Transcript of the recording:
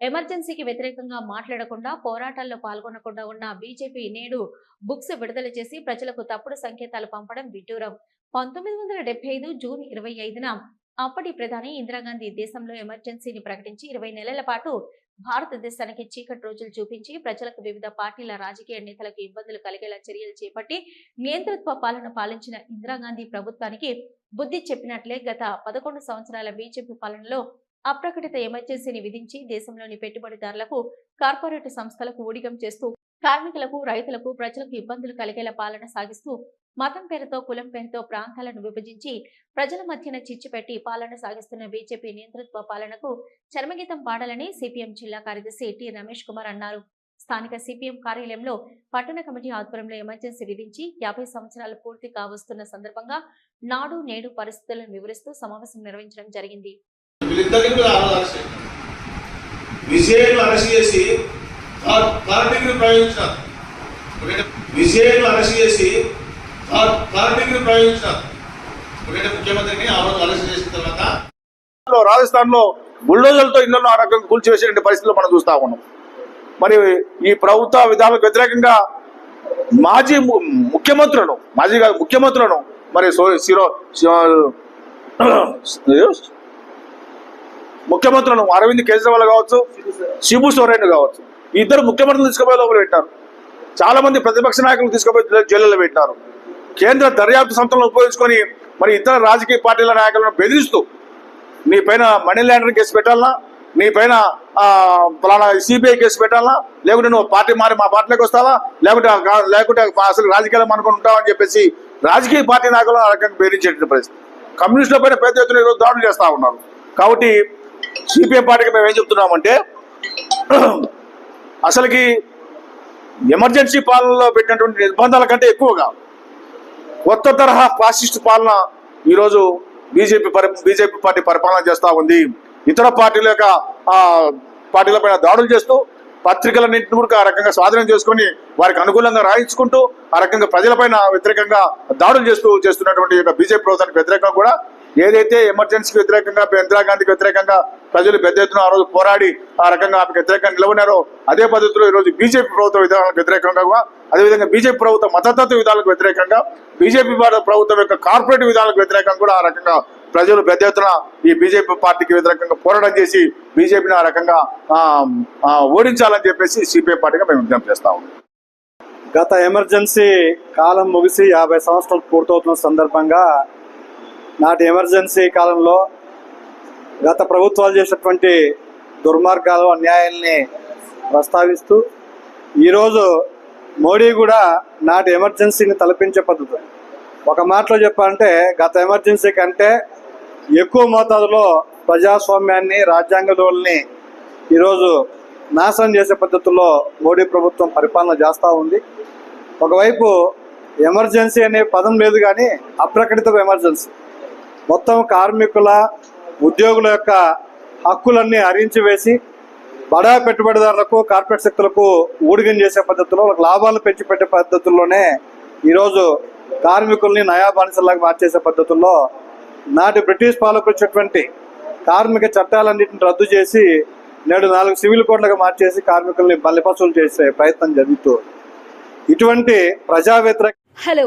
ఎమర్జెన్సీకి వ్యతిరేకంగా మాట్లాడకుండా పోరాటాల్లో పాల్గొనకుండా ఉన్న బీజేపీ నేడు బుక్స్ విడుదల చేసి ప్రజలకు తప్పుడు సంకేతాలు పంపడం విడ్డూరం. పంతొమ్మిది వందల డెబ్బై ఐదు జూన్ ఇరవై ఐదున అప్పటి ప్రధాని ఇందిరాగాంధీ దేశంలో ఎమర్జెన్సీని ప్రకటించి ఇరవై నెలల పాటు భారతదేశానికి చీకటి రోజులు చూపించి ప్రజలకు వివిధ పార్టీల రాజకీయ నేతలకు ఇబ్బందులు కలిగేలా చర్యలు చేపట్టి నియంతృత్వ పాలన పాలించిన ఇందిరాగాంధీ ప్రభుత్వానికి బుద్ధి చెప్పినట్లే గత పదకొండు సంవత్సరాల బీజేపీ పాలనలో అప్రకటిత ఎమర్జెన్సీని విధించి దేశంలోని పెట్టుబడిదారులకు కార్పొరేట్ సంస్థలకు ఊడిగం చేస్తూ కార్మికులకు రైతులకు ప్రజలకు ఇబ్బందులు కలిగేలా పాలన సాగిస్తూ మతం పేరుతో కులం పేరుతో ప్రాంతాలను విభజించి ప్రజల మధ్యన చిచ్చుపెట్టి పాలన సాగిస్తున్న బీజేపీ నియంతృత్వ పాలనకు చర్మగీతం పాడాలని సిపిఎం జిల్లా కార్యదర్శి టి రమేష్ కుమార్ అన్నారు. స్థానిక సిపిఎం కార్యాలయంలో పట్టణ కమిటీ ఆధ్వర్యంలో ఎమర్జెన్సీ విధించి యాభై సంవత్సరాలు పూర్తి కావస్తున్న సందర్భంగా నాడు నేడు పరిస్థితులను వివరిస్తూ సమావేశం నిర్వహించడం జరిగింది. వీళ్ళిద్దరిని కూడా ఆరాధన విజయను అరెస్ట్ చేసి థర్డ్ థర్డ్ డిగ్రీ ప్రయోగించినారు. ఒకటి విజయను అరెస్ట్ చేసి కార్మికులు ప్రయోగించినారు. ఒకటి ముఖ్యమంత్రిని ఆ రోజు అరెస్ట్ చేసిన తర్వాత రాజస్థాన్లో బుల్డోజర్లతో ఇళ్ళలో ఆ రకంగా కూల్చివేసే పరిస్థితులు మనం చూస్తా ఉన్నాం. మరి ఈ ప్రభుత్వ విధానాలకు వ్యతిరేకంగా మాజీ ముఖ్యమంత్రులను మాజీ ముఖ్యమంత్రులను మరి శిరో ముఖ్యమంత్రులను అరవింద్ కేజ్రీవాల్ కావచ్చు శిబు సోరెన్ కావచ్చు. ఇద్దరు ముఖ్యమంత్రులు తీసుకుపోయి లోపల పెట్టారు. చాలా మంది ప్రతిపక్ష నాయకులు తీసుకుపోయి జైల్లో పెట్టారు. కేంద్ర దర్యాప్తు సంస్థలను ఉపయోగించుకొని మరి ఇతర రాజకీయ పార్టీల నాయకులను బెదిరిస్తూ నీ పైన మనీ లాండరింగ్ కేసు పెట్టాలనా? నీ పైన ఫలానా సిబిఐ కేసు పెట్టాలా లేకుంటే నువ్వు పార్టీ మారి మా పార్టీలోకి వస్తావా? లేకుంటే లేకుంటే అసలు రాజకీయాలు అనుకుని ఉంటావా అని చెప్పేసి రాజకీయ పార్టీ నాయకులు ఆ రకంగా బెదిరించేటువంటి పరిస్థితి. కమ్యూనిస్టుల పైన పెద్ద ఎత్తున ఈరోజు దాడులు చేస్తా ఉన్నారు. కాబట్టి సిపిఎం పార్టీకి మేము ఏం చెప్తున్నామంటే అసలుకి ఎమర్జెన్సీ పాలనలో పెట్టినటువంటి నిర్బంధాల కంటే ఎక్కువగా కొత్త తరహా ఫాసిస్ట్ పాలన ఈరోజు బీజేపీ పరి బీజేపీ పార్టీ పరిపాలన చేస్తూ ఉంది. ఇతర పార్టీల యొక్క పార్టీల పైన దాడులు చేస్తూ పత్రికలన్నింటిని కూడా ఆ రకంగా స్వాధీనం చేసుకొని వారికి అనుకూలంగా రాయించుకుంటూ ఆ రకంగా ప్రజలపైన వ్యతిరేకంగా దాడులు చేస్తూ చేస్తున్నటువంటి యొక్క బీజేపీ ప్రభుత్వానికి వ్యతిరేకంగా కూడా ఏదైతే ఎమర్జెన్సీకి వ్యతిరేకంగా ఇందిరాగాంధీకి వ్యతిరేకంగా ప్రజలు పెద్ద ఎత్తున ఆ రోజు పోరాడి ఆ రకంగా ఆమెకు వ్యతిరేకంగా నిలబడినారో అదే పద్ధతిలో ఈ రోజు బీజేపీ ప్రభుత్వ విధానాలకు వ్యతిరేకంగా అదేవిధంగా బీజేపీ ప్రభుత్వ మతతత్వ విధానాలకు వ్యతిరేకంగా బీజేపీ ప్రభుత్వం యొక్క కార్పొరేట్ విధానాలకు వ్యతిరేకంగా కూడా ఆ రకంగా ప్రజలు పెద్ద ఎత్తున ఈ బీజేపీ పార్టీకి వ్యతిరేకంగా పోరాటం చేసి బీజేపీని ఆ రకంగా ఆ, ఓడించాలని చెప్పేసి సిపిఐ పార్టీగా మేము విజ్ఞప్తి చేస్తా ఉన్నాం. గత ఎమర్జెన్సీ కాలం ముగిసి యాభై సంవత్సరాలు పూర్తవుతున్న సందర్భంగా నాటి ఎమర్జెన్సీ కాలంలో గత ప్రభుత్వాలు చేసినటువంటి దుర్మార్గాలు అన్యాయాల్ని ప్రస్తావిస్తూ ఈరోజు మోడీ కూడా నాటి ఎమర్జెన్సీని తలపించే పద్ధతి. ఒక మాటలో చెప్పాలంటే గత ఎమర్జెన్సీ కంటే ఎక్కువ మోతాదులో ప్రజాస్వామ్యాన్ని రాజ్యాంగ విలువల్ని ఈరోజు నాశనం చేసే పద్ధతుల్లో మోడీ ప్రభుత్వం పరిపాలన చేస్తూ ఉంది. ఒకవైపు ఎమర్జెన్సీ అనే పదం లేదు కానీ అప్రకటిత ఎమర్జెన్సీ. మొత్తం కార్మికుల ఉద్యోగుల యొక్క హక్కులన్నీ హరించి వేసి బడా పెట్టుబడిదారులకు కార్పొరేట్ శక్తులకు ఊడిగం చేసే పద్ధతిలో లాభాలు పెంచి పెట్టే పద్ధతుల్లోనే ఈరోజు కార్మికుల్ని నయా బానిసలాగా మార్చేసే పద్ధతుల్లో నాటి బ్రిటిష్ పాలకులు ఇచ్చినటువంటి కార్మిక చట్టాలన్నింటిని రద్దు చేసి నేడు నాలుగు సివిల్ కోడ్లుగా మార్చేసి కార్మికుల్ని బలిపసులు చేసే ప్రయత్నం జరుగుతూ ఇటువంటి ప్రజా వ్యతిరేక హలో